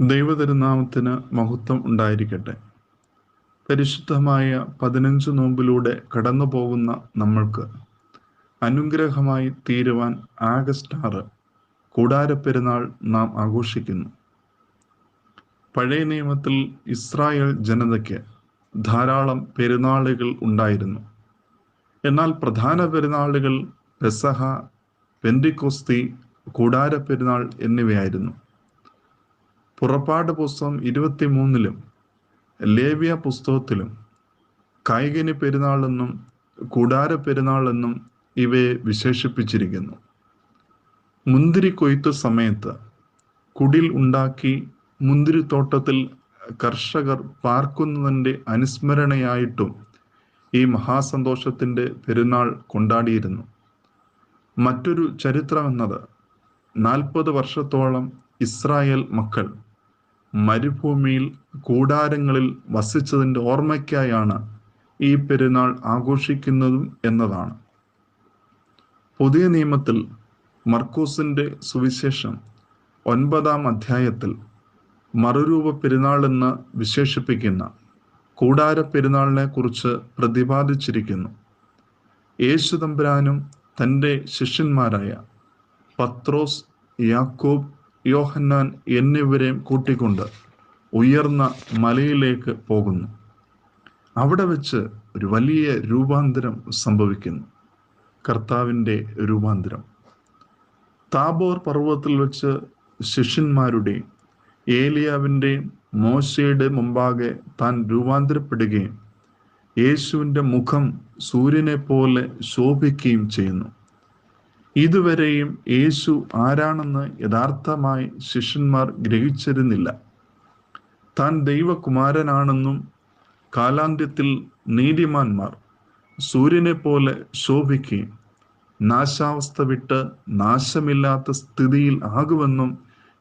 ദൈവതിരുനാമത്തിന് മഹത്വം ഉണ്ടായിരിക്കട്ടെ. പരിശുദ്ധമായ പതിനഞ്ച് നോമ്പിലൂടെ കടന്നു പോകുന്ന നമ്മൾക്ക് അനുഗ്രഹമായി തീരുവാൻ ആഗസ്റ്റ് ആറ് കൂടാരപ്പെരുന്നാൾ നാം ആഘോഷിക്കുന്നു. പഴയ നിയമത്തിൽ ഇസ്രായേൽ ജനതയ്ക്ക് ധാരാളം പെരുന്നാളുകൾ ഉണ്ടായിരുന്നു. എന്നാൽ പ്രധാന പെരുന്നാളുകൾ പെസഹ പെന്റിക്കോസ്തി കൂടാരപ്പെരുന്നാൾ എന്നിവയായിരുന്നു. പുറപ്പാട് പുസ്തകം ഇരുപത്തിമൂന്നിലും ലേവ്യ പുസ്തകത്തിലും കായികനി പെരുന്നാൾ എന്നും കൂടാര പെരുന്നാൾ എന്നും ഇവയെ വിശേഷിപ്പിച്ചിരിക്കുന്നു. മുന്തിരി കൊയ്ത്ത് സമയത്ത് കുടിൽ ഉണ്ടാക്കി മുന്തിരിത്തോട്ടത്തിൽ കർഷകർ പാർക്കുന്നതിന്റെ അനുസ്മരണയായിട്ടും ഈ മഹാസന്തോഷത്തിന്റെ പെരുന്നാൾ കൊണ്ടാടിയിരുന്നു. മറ്റൊരു ചരിത്രം എന്നത് നാൽപ്പത് വർഷത്തോളം ഇസ്രായേൽ മക്കൾ മരുഭൂമിയിൽ കൂടാരങ്ങളിൽ വസിച്ചതിന്റെ ഓർമ്മയ്ക്കായാണ് ഈ പെരുന്നാൾ ആഘോഷിക്കുന്നതും എന്നതാണ്. പുതിയ നിയമത്തിൽ മർക്കൂസിന്റെ സുവിശേഷം ഒൻപതാം അധ്യായത്തിൽ മറുരൂപ പെരുന്നാൾ എന്ന് വിശേഷിപ്പിക്കുന്ന കൂടാര പെരുന്നാളിനെ കുറിച്ച് പ്രതിപാദിച്ചിരിക്കുന്നു. യേശു തമ്പുരാനും തന്റെ ശിഷ്യന്മാരായ പത്രോസ് യാക്കോബ് യോഹന്നാൻ എന്നിവരെയും കൂട്ടിക്കൊണ്ട് ഉയർന്ന മലയിലേക്ക് പോകുന്നു. അവിടെ വെച്ച് ഒരു വലിയ രൂപാന്തരം സംഭവിക്കുന്നു. കർത്താവിന്റെ രൂപാന്തരം. താബോർ പർവതത്തിൽ വെച്ച് ശിഷ്യന്മാരുടെയും ഏലിയാവിന്റെയും മോശയുടെ മുമ്പാകെ താൻ രൂപാന്തരപ്പെടുകയും യേശുവിന്റെ മുഖം സൂര്യനെ പോലെ ശോഭിക്കുകയും ചെയ്യുന്നു. ഇതുവരെയും യേശു ആരാണെന്ന് യഥാർത്ഥമായി ശിഷ്യന്മാർ ഗ്രഹിച്ചിരുന്നില്ല. താൻ ദൈവകുമാരനാണെന്നും കാലാന്ത്യത്തിൽ നീതിമാന്മാർ സൂര്യനെ പോലെ ശോഭിക്കുകയും നാശാവസ്ഥ വിട്ട് നാശമില്ലാത്ത സ്ഥിതിയിൽ ആകുമെന്നും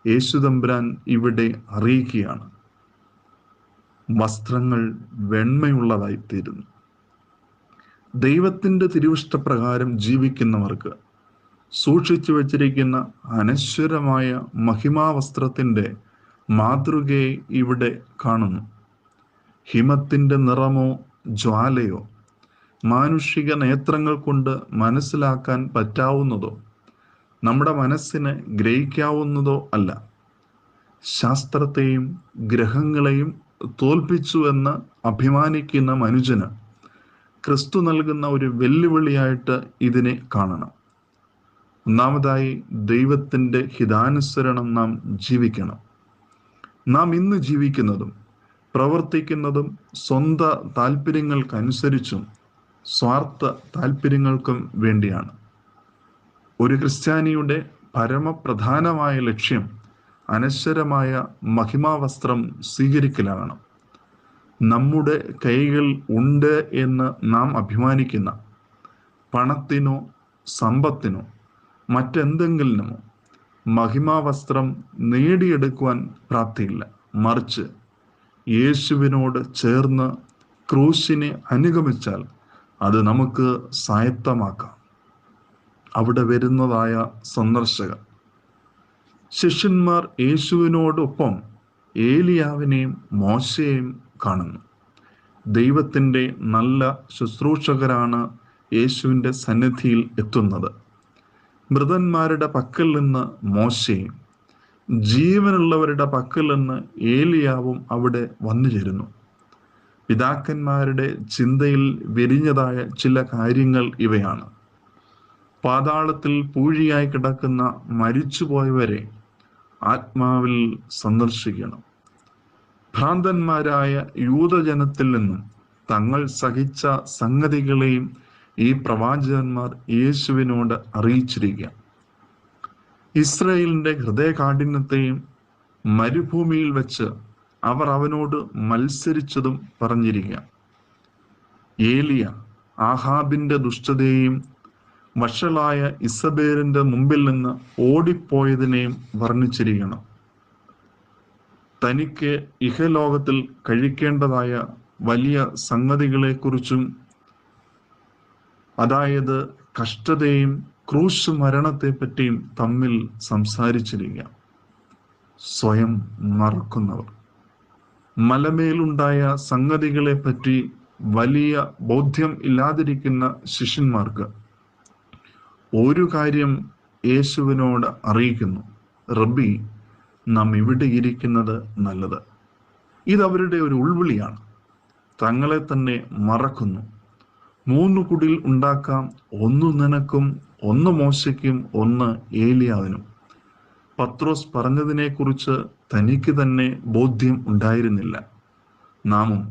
യേശുദമ്പുരാൻ ഇവിടെ അറിയിക്കുകയാണ്. വസ്ത്രങ്ങൾ വെണ്മയുള്ളതായിത്തീരുന്നു. ദൈവത്തിന്റെ തിരുവിഷ്ടപ്രകാരം ജീവിക്കുന്നവർക്ക് സൂക്ഷിച്ചു വച്ചിരിക്കുന്ന അനശ്വരമായ മഹിമാവസ്ത്രത്തിന്റെ മാതൃകയെ ഇവിടെ കാണുന്നു. ഹിമത്തിന്റെ നിറമോ ജ്വാലയോ? മാനുഷിക നേത്രങ്ങൾ കൊണ്ട് മനസ്സിലാക്കാൻ പറ്റാവുന്നതോ? നമ്മുടെ മനസ്സിന് ഗ്രഹിക്കാവുന്നതോ അല്ല. ശാസ്ത്രത്തെയും ഗ്രഹങ്ങളെയും തോൽപ്പിച്ചു എന്ന് അഭിമാനിക്കുന്ന മനുജന് ക്രിസ്തു നൽകുന്ന ഒരു വെല്ലുവിളിയായിട്ട് ഇതിനെ കാണണം. ഒന്നാമതായി ദൈവത്തിന്റെ ഹിതാനുസരണം നാം ജീവിക്കണം. നാം ഇന്ന് ജീവിക്കുന്നതും പ്രവർത്തിക്കുന്നതും സ്വന്ത താല്പര്യങ്ങൾക്കനുസരിച്ചും സ്വാർത്ഥ താല്പര്യങ്ങൾക്കും വേണ്ടിയാണ്. ഒരു ക്രിസ്ത്യാനിയുടെ പരമപ്രധാനമായ ലക്ഷ്യം അനശ്വരമായ മഹിമാവസ്ത്രം സ്വീകരിക്കലാണ്. നമ്മുടെ കൈകൾ ഉണ്ട് എന്ന് നാം അഭിമാനിക്കുന്ന പണത്തിനോ സമ്പത്തിനോ മറ്റെന്തെങ്കിലിനുമോ മഹിമാവസ്ത്രം നേടിയെടുക്കുവാൻ പ്രാപ്തിയില്ല. മറിച്ച് യേശുവിനോട് ചേർന്ന് ക്രൂശിനെ അനുഗമിച്ചാൽ അത് നമുക്ക് സായത്തമാക്കാം. അവിടെ വരുന്നതായ സന്ദർശകർ. ശിഷ്യന്മാർ യേശുവിനോടൊപ്പം ഏലിയാവിനെയും മോശയെയും കാണുന്നു. ദൈവത്തിന്റെ നല്ല ശുശ്രൂഷകരാണ് യേശുവിന്റെ സന്നിധിയിൽ എത്തുന്നത്. മൃതന്മാരുടെ പക്കൽ നിന്ന് മോശയും ജീവനുള്ളവരുടെ പക്കൽ നിന്ന് ഏലിയാവും അവിടെ വന്നു ചേരുന്നു പിതാക്കന്മാരുടെ ചിന്തയിൽ വിരിഞ്ഞതായ ചില കാര്യങ്ങൾ ഇവയാണ്. പാതാളത്തിൽ പൂഴിയായി കിടക്കുന്ന മരിച്ചുപോയവരെ ആത്മാവിൽ സന്ദർശിക്കണം. ഭ്രാന്തന്മാരായ യൂതജനത്തിൽ നിന്നും തങ്ങൾ സഹിച്ച സംഗതികളെയും ഈ പ്രവാചകന്മാർ യേശുവിനോട് അറിയിച്ചിരിക്കുക. ഇസ്രയേലിന്റെ ഹൃദയകാഠിന്യത്തെയും മരുഭൂമിയിൽ വെച്ച് അവർ അവനോട് മത്സരിച്ചതും പറഞ്ഞിരിക്കുക. ഏലിയ ആഹാബിന്റെ ദുഷ്ടതയെയും വഷളായ ഇസബേലിന്റെ മുമ്പിൽ നിന്ന് ഓടിപ്പോയതിനെയും വർണിച്ചിരിക്കണം. തനിക്ക് ഇഹലോകത്തിൽ കഴിക്കേണ്ടതായ വലിയ സംഗതികളെക്കുറിച്ചും അതായത് കഷ്ടതയും ക്രൂശ് മരണത്തെ പറ്റിയും തമ്മിൽ സംസാരിച്ചിരിക്കുക സ്വയം മറക്കുന്നവർ. മലമേലുണ്ടായ സംഗതികളെ പറ്റി വലിയ ബോധ്യം ഇല്ലാതിരിക്കുന്ന ശിഷ്യന്മാർക്ക് ഒരു കാര്യം യേശുവിനോട് അറിയിക്കുന്നു. റബ്ബി നാം ഇവിടെ ഇരിക്കുന്നത് നല്ലത്. ഇതവരുടെ ഒരു ഉൾവിളിയാണ്. തങ്ങളെ തന്നെ മറക്കുന്നു. മൂന്ന് കുടിൽ ഉണ്ടാക്കാം ഒന്ന് നിനക്കും ഒന്ന് മോശയ്ക്കും ഒന്ന് ഏലിയാവിനും. പത്രോസ് പറഞ്ഞതിനെക്കുറിച്ച് തനിക്ക് തന്നെ ബോധ്യം ഉണ്ടായിരുന്നില്ല. നാമും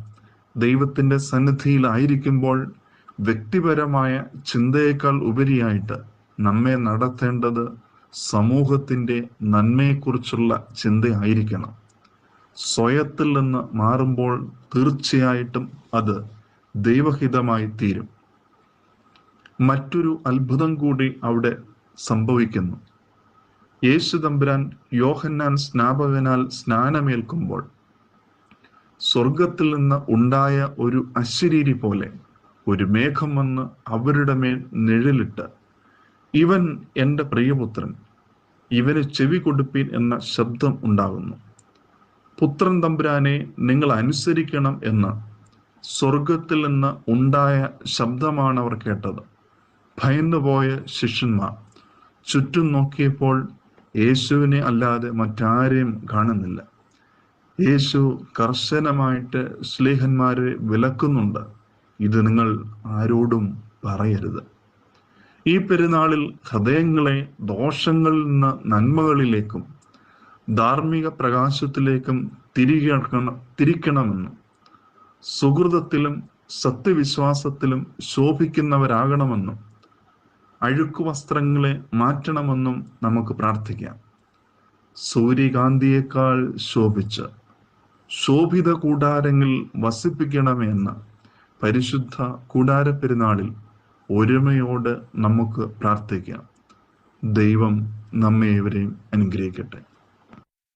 ദൈവത്തിന്റെ സന്നിധിയിലായിരിക്കുമ്പോൾ വ്യക്തിപരമായ ചിന്തയേക്കാൾ ഉപരിയായിട്ട് നമ്മെ നടത്തേണ്ടത് സമൂഹത്തിന്റെ നന്മയെക്കുറിച്ചുള്ള ചിന്തയായിരിക്കണം. സ്വയത്തിൽ നിന്ന് മാറുമ്പോൾ തീർച്ചയായിട്ടും അത് ദൈവഹിതമായി തീരും മറ്റൊരു അത്ഭുതം കൂടി അവിടെ സംഭവിക്കുന്നു. യേശു തമ്പുരാൻ യോഹന്നാൻ സ്നാപകനാൽ സ്നാനമേൽക്കുമ്പോൾ സ്വർഗത്തിൽ നിന്ന് ഉണ്ടായ ഒരു അശരീരി പോലെ ഒരു മേഘം വന്ന് അവരുടെ മേൽ നിഴലിട്ട് ഇവൻ എന്റെ പ്രിയപുത്രൻ ഇവന് ചെവി കൊടുപ്പീൻ എന്ന ശബ്ദം ഉണ്ടാകുന്നു. പുത്രൻ തമ്പുരാനെ നിങ്ങൾ അനുസരിക്കണം എന്ന് സ്വർഗത്തിൽ നിന്ന് ഉണ്ടായ ശബ്ദമാണ് അവർ കേട്ടത്. ഭയന്നുപോയ ശിഷ്യന്മാർ. ചുറ്റും നോക്കിയപ്പോൾ യേശുവിനെ അല്ലാതെ മറ്റാരെയും കാണുന്നില്ല. യേശു കർശനമായിട്ട് സ്ലേഹന്മാരെ വിലക്കുന്നുണ്ട്. ഇത് നിങ്ങൾ ആരോടും പറയരുത്. ഈ പെരുന്നാളിൽ ഹൃദയങ്ങളെ ദോഷങ്ങളിൽ നിന്ന് നന്മകളിലേക്കും ധാർമ്മിക പ്രകാശത്തിലേക്കും തിരികണം തിരിക്കണമെന്നും സുഹൃതത്തിലും സത്യവിശ്വാസത്തിലും ശോഭിക്കുന്നവരാകണമെന്നും അഴുക്കു വസ്ത്രങ്ങളെ മാറ്റണമെന്നും നമുക്ക് പ്രാർത്ഥിക്കാം. സൂര്യകാന്തിയേക്കാൾ ശോഭിച്ച് ശോഭിത കൂടാരങ്ങൾ വസിപ്പിക്കണമെന്ന് പരിശുദ്ധ കൂടാര പെരുന്നാളിൽ ഒരുമയോട് നമുക്ക് പ്രാർത്ഥിക്കാം. ദൈവം നമ്മെ ഇവരെയും അനുഗ്രഹിക്കട്ടെ.